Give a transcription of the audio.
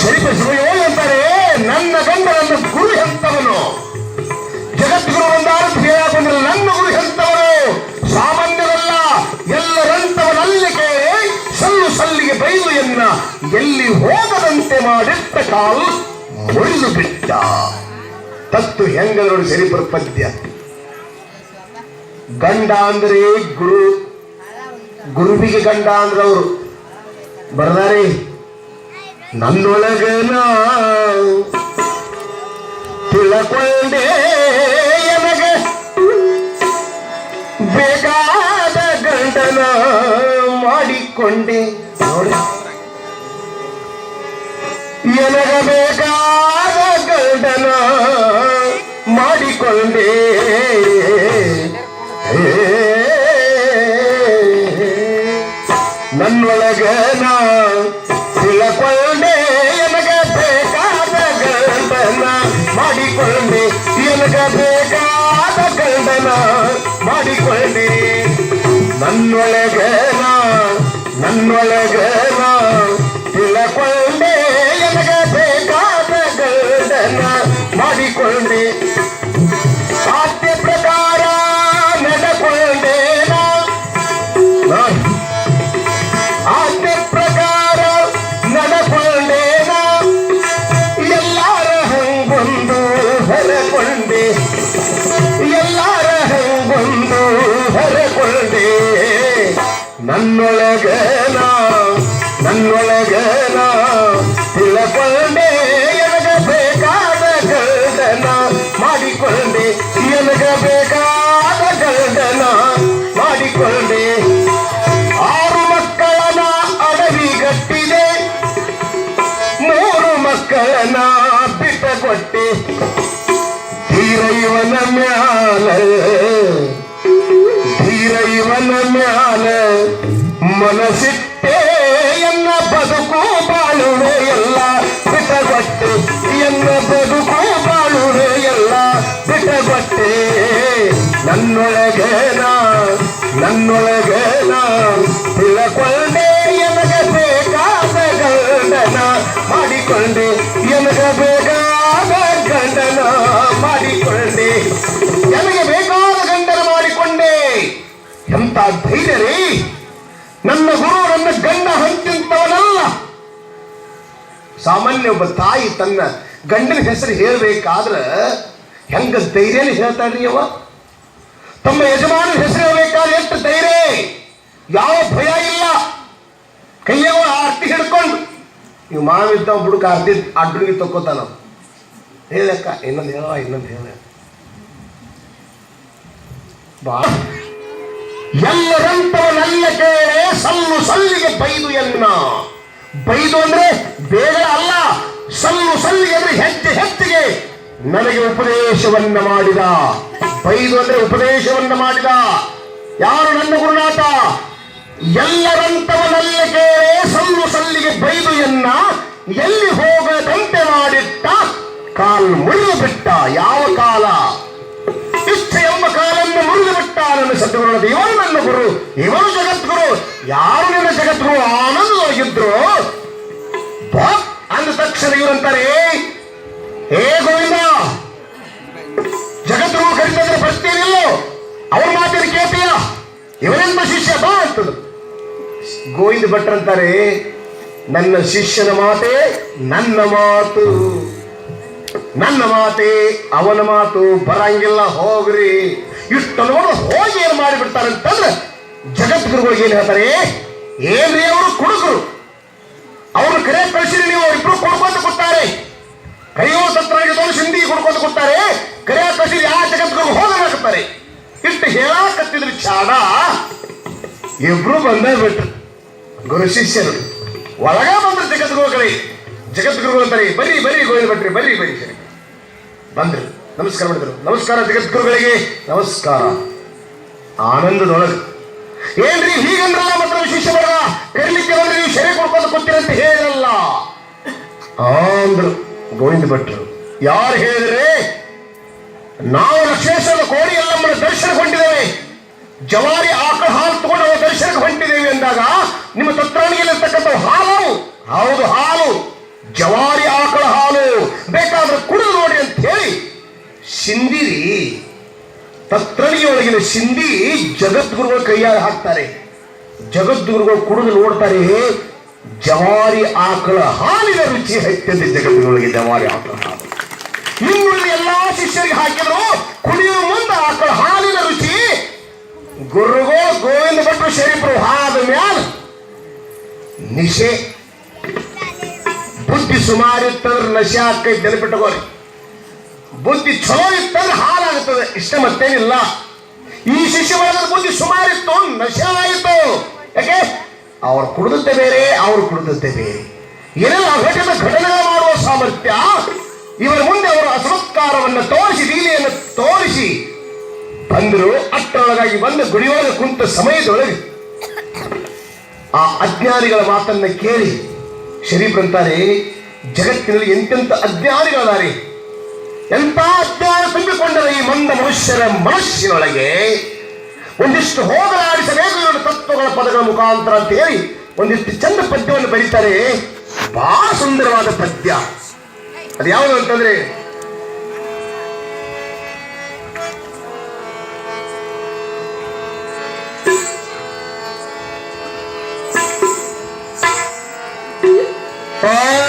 ಶರೀಫ ಶಿವಯೋಗಿ ಅಂತಾರೆ. ನನ್ನ ನನ್ನ ಗುರು ಎಂತವನು? ಜಗದ್ಗುರು ಒಂದಾರು ಹೇಳಕೊಂಡ್ರೆ ನನ್ನ ಗುರು ಸಾಮಾನ್ಯವಲ್ಲ ಸಲ್ಲು ಸಲ್ಲಿಗೆ ಬೈಲು ಎಲ್ಲಿ ಹೋಗದಂತೆ ಮಾಡಿಟ್ಟ ಕಾಲು ಮುರಿದು ಬಿಟ್ಟ. ತತ್ತು ಹೆಂಗ ನೋಡಿ ಸರಿಪುರ ಪದ್ಯ ಗಂಡ ಅಂದ್ರೆ ಗುರು? ಗುರುವಿಗೆ ಗಂಡ ಅಂದ್ರೆ ಅವರು. ಬರ್ದಾರಿ. ನಾವು ತಿಳಕೊಂಡೆ ಎನಗೆ ಬೇಕಾದ ಗಂಡನ ಮಾಡಿಕೊಂಡೆ. ನೋಡಿ. ಎನಗ ಬೇಕಾದ ಗಂಡನ ಮಾಡಿಕೊಂಡೆ. ತಿಳಕೊಂಡೆ ಎನಗ ಬೇಕಾದ ಗಂಡನ ಮಾಡಿಕೊಂಡೆ ಎನಗ ಬೇಕಾದ ಗಂಡನ ಮಾಡಿಕೊಂಡೆ ನನ್ನೊಳಗನ ನನ್ನೊಳಗನ ತಿಳಕೊಂಡೆ ನನ್ನೊಳಗನ ನನ್ನೊಳಗನ ತಿಳಕೊಂಡೆ ಎನಗ ಬೇಕಾದ ಗಂಡನ ಮಾಡಿಕೊಂಡೆ ಎನಗ ಬೇಕಾದ ಗಂಡನ ಮಾಡಿಕೊಂಡೆ ಆರು ಮಕ್ಕಳನ ಅಡವಿಗಟ್ಟಿದೆ ಮೂರು ಮಕ್ಕಳನ ಬಿಟ್ಟ ಕೊಟ್ಟೆ ಧೀರೈವನ ಮ್ಯಾಲ ಧೀರೈವನ ಮ್ಯಾಲ ಮನಸ್ಸಿಟ್ಟೆ ಎನ್ನ ಬದುಕು ಬಾಳುವೆ ಎಲ್ಲ ಬಿಟ್ಟಗೊಟ್ಟೆ ಎನ್ನ ನನ್ನ ಗುರು ನನ್ನ ಗಂಡ ಹಂತಿಂತವನಲ್ಲ ಸಾಮಾನ್ಯ ಒಬ್ಬ ತಾಯಿ ತನ್ನ ಗಂಡನ ಹೆಸರು ಹೇಳಬೇಕಾದ್ರೆ ಹೆಂಗ ಧೈರ್ಯನ ಹೇಳ್ತಾಳ್ರಿ ಅವ? ತಮ್ಮ ಯಜಮಾನ ಹೆಸರು ಹೇಳಬೇಕಾದ್ರೆ ಎಷ್ಟು ಧೈರ್ಯ? ಯಾವ ಭಯ ಇಲ್ಲ. ಕೈಯವ ಆರ್ತಿ ಹಿಡ್ಕೊಂಡು. ನೀವು ಮಾವಿದ್ದ ಹುಡುಗ ಆರ್ತಿ ಅಡ್ಡಿ ತಕ್ಕೋತಾನ ಹೇಳಕ್ಕ, ಇನ್ನೊಂದು ಹೇಳ ಇನ್ನೊಂದು ಹೇಳ. ಬಾ. ಎಲ್ಲರಂತವನಲ್ಲ ಕೇಳೆ ಸಲ್ಲು ಸಲ್ಲಿಗೆ ಬೈದು ಎನ್ನ. ಬೈದು ಅಂದ್ರೆ ಬೇಗ ಅಲ್ಲ, ಸಲ್ಲು ಸಲ್ಲಿಗೆ ಅಂದ್ರೆ ಹೆಜ್ಜೆ ಹೆಜ್ಜೆಗೆ ನನಗೆ ಉಪದೇಶವನ್ನ ಮಾಡಿದ. ಬೈದು ಅಂದ್ರೆ ಉಪದೇಶವನ್ನ ಮಾಡಿದ. ಯಾರು ನನ್ನ ಗುರುನಾಥ? ಎಲ್ಲರಂತವನಲ್ಲಿ ಕೇಳೆ ಸಲ್ಲು ಸಲ್ಲಿಗೆ ಬೈದು ಎನ್ನ. ಎಲ್ಲಿ ಹೋಗದಂತೆ ಮಾಡಿಟ್ಟ? ಕಾಲ್ ಮುರಿದು ಬಿಟ್ಟ. ಯಾವ ಕಾಲ? ಸದ್ಗುರುನಾಥ ಇವನು ನನ್ನ ಗುರು ಇವನು ಜಗದ್ಗುರು. ಯಾರು ನನ್ನ ಜಗದ್ಗುರು? ಆನಂದವಾಗಿದ್ರು. ಅಂದ ತಕ್ಷಣ ಇವರಂತಾರೆ, ಹೇ ಗೋವಿಂದ, ಜಗದ್ಗುರು ಕರೀತಂದ್ರೆ ಬರ್ತೀನಿಲ್ಲ ಅವ್ರ ಮಾತಿನ ಕೇಳ್ತೀಯ? ಇವರೆಂಬ ಶಿಷ್ಯ? ಬಾ ಅಂತದ್ದು ಗೋವಿಂದ ಭಟ್ರಂತಾರೆ ನನ್ನ ಶಿಷ್ಯನ ಮಾತೆ ನನ್ನ ಮಾತು. ನನ್ನ ಮಾತೆ ಅವನ ಮಾತು. ಬರಂಗಿಲ್ಲ, ಹೋಗ್ರಿ. ಇಷ್ಟನ್ನು ಹೋಗಿ ಏನ್ ಮಾಡಿಬಿಡ್ತಾರೆ ಅಂತಂದ್ರೆ ಜಗದ್ಗುರುಗಳು ಏನ್ ಹೇಳ್ತಾರೆ? ಏನ್ರಿ ಅವರು ಕುಡುಗರು ಅವರು ಕರೆ ಕಳಿಸಿರಿ ನೀವು, ಅವರಿಬ್ರು ಕೊಡ್ಕೊಂತ ಕೊಡ್ತಾರೆ ಕೈಯೋ ಸತ್ರಾಗಿದ್ದವರು ಸಿಂಧಿ ಕೊಡ್ಕೊಂತ ಕೊಡ್ತಾರೆ ಕರೆ ಕಳಿಸಿರಿ, ಆ ಜಗದ್ಗುರು ಹೋಗಲಾಗುತ್ತಾರೆ ಇಷ್ಟು ಹೇಳಾಕತ್ತಿದ್ರು ಚಾಡ ಇಬ್ರು ಬಂದೇ ಬಿಟ್ರು. ಗುರು ಶಿಷ್ಯರು. ಒಳಗ ಬಂದ್ರು ಜಗದ್ಗುರುಗಳೇ. ಜಗದ್ಗುರುಗಳು ಅಂತಾರೆ ಬರೀ ಬರೀ ಗೋವಿಂದ ಬಿಟ್ರಿ ಬರೀ ಬರೀ ಬಂದ್ರು. ನಮಸ್ಕಾರ ಮಾಡಿದ್ರು. ನಮಸ್ಕಾರ ಜಗದ್ಗುರುಗಳಿಗೆ ನಮಸ್ಕಾರ. ಆನಂದದೊಳಗೆ. ಏನ್ರಿ ಹೀಗಂದ್ರಲ್ಲ ಮಾತ್ರ ವಿಶೇಷ ಬರ ಇರ್ಲಿಕ್ಕೆ ಬಂದ್ರೆ ನೀವು ಶರೀರ ಕೊಡ್ಕೊಂಡು ಕೊಟ್ಟಿರಂತ ಹೇಳಲ್ಲ. ಅಂದ್ರು ಗೋವಿಂದ ಭಟ್ರು. ಯಾರು ಹೇಳಿದ್ರೆ, ನಾವು ಲಕ್ಷೇಶ್ವರ ಕೋಡಿ ಎಲ್ಲಮ್ಮನ ದರ್ಶನಗೊಂಡಿದ್ದೇವೆ ಜವಾರಿ ಆಕಳ ಹಾಲು ತಗೊಂಡು ಅವರ ಮನುಷ್ಯರಿಗೆ ಹೊಂಟಿದ್ದೇವೆ ಎಂದಾಗ ನಿಮ್ಮ ತತ್ರಾಣಿಯಲ್ಲಿರ್ತಕ್ಕಂಥ ಹಾಲು ಸಿಂದಿರಿ ತತ್ರಣಿಯೊಳಗಿನ ಸಿಂಧಿ ಜಗದ್ಗುರುಗಳ ಕೈಯಾಗಿ ಹಾಕ್ತಾರೆ. ಜಗದ್ಗುರುಗಳು ಕುಡಿದು ನೋಡ್ತಾರೆ ಜವಾರಿ ಆಕಳ ಹಾಲಿನ ರುಚಿ ಹೆಚ್ಚಿದೆ ಜಗದ್ಗುರುಗಳಿಗೆ ಜವಾರಿ ಆಕಳ ಹಾಲು. ನಿಮ್ಮಲ್ಲಿ ಎಲ್ಲಾ ಶಿಷ್ಯರಿಗೆ ಹಾಕಿದ್ರು, ಕುಡಿಯುವ ಮುಂದೆ ಆಕಳ ಹಾಲಿನ ರುಚಿ ಗುರುಗೋ ಗೋವಿಂದ ಭಟ್ರು ಶರೀಫರು ಹಾದ ಮ್ಯಾಲ ನಿಶೆ. ಬುದ್ಧಿ ಸುಮಾರಿತ್ತಂದ್ರೆ ನಶೆ ಆಕೈತಿ ನೆನಪಿಟ್ಟುಕೋರಿ ಬುದ್ಧಿ ಚಲೋ ಇತ್ತಂದ್ರೆ ಹಾಳಾಗುತ್ತದೆ. ಇಷ್ಟ ಮತ್ತೇನಿಲ್ಲ. ಈ ಶಿಷ್ಯ ವರ್ಗದ ಬುದ್ಧಿ ಸುಮಾರಿತ್ತು ನಶೆ ಯಾಕೆ? ಅವ್ರು ಕುಡಿದದ್ದೇ ಬೇರೆ, ಅವ್ರು ಕುಡಿದದ್ದೇ ಬೇರೆ. ಏನೆಲ್ಲ ಅಘಟಿತ ಘಟನೆಗಳು ಮಾಡುವ ಸಾಮರ್ಥ್ಯ? ಇವರ ಮುಂದೆ ಅವರು ಅಸಮತ್ಕಾರವನ್ನು ತೋರಿಸಿ, ಲೀಲೆಯನ್ನು ತೋರಿಸಿ ಬಂದರು. ಅಷ್ಟರೊಳಗಾಗಿ ಬಂದು ಗುಡಿಯೊಳಗೆ ಕುಂತ ಸಮಯದೊಳಗೆ ಆ ಅಜ್ಞಾನಿಗಳ ಮಾತನ್ನ ಕೇಳಿ, ಶರೀಫ್ ಅಂತಾರೆ ಜಗತ್ತಿನಲ್ಲಿ ಎಂತೆಂಥ ಅಜ್ಞಾನಿಗಳದಾರೆ. ಎಂತ ಅಜ್ಞಾನ ತುಂಬಿಕೊಂಡರೆ ಈ ಮಂದ ಮನುಷ್ಯರ ಮನಸ್ಸಿನೊಳಗೆ, ಒಂದಿಷ್ಟು ಹೋಗಲಾಡಿಸಬೇಕು ಇವರ ತತ್ವಗಳ ಪದಗಳ ಮುಖಾಂತರ ಅಂತ ಹೇಳಿ ಒಂದಿಷ್ಟು ಚಂದ ಪದ್ಯವನ್ನು ಬರೀತಾರೆ. ಬಹಳ ಸುಂದರವಾದ ಪದ್ಯ. ಅದು ಯಾವುದು ಅಂತಂದ್ರೆ, ಆ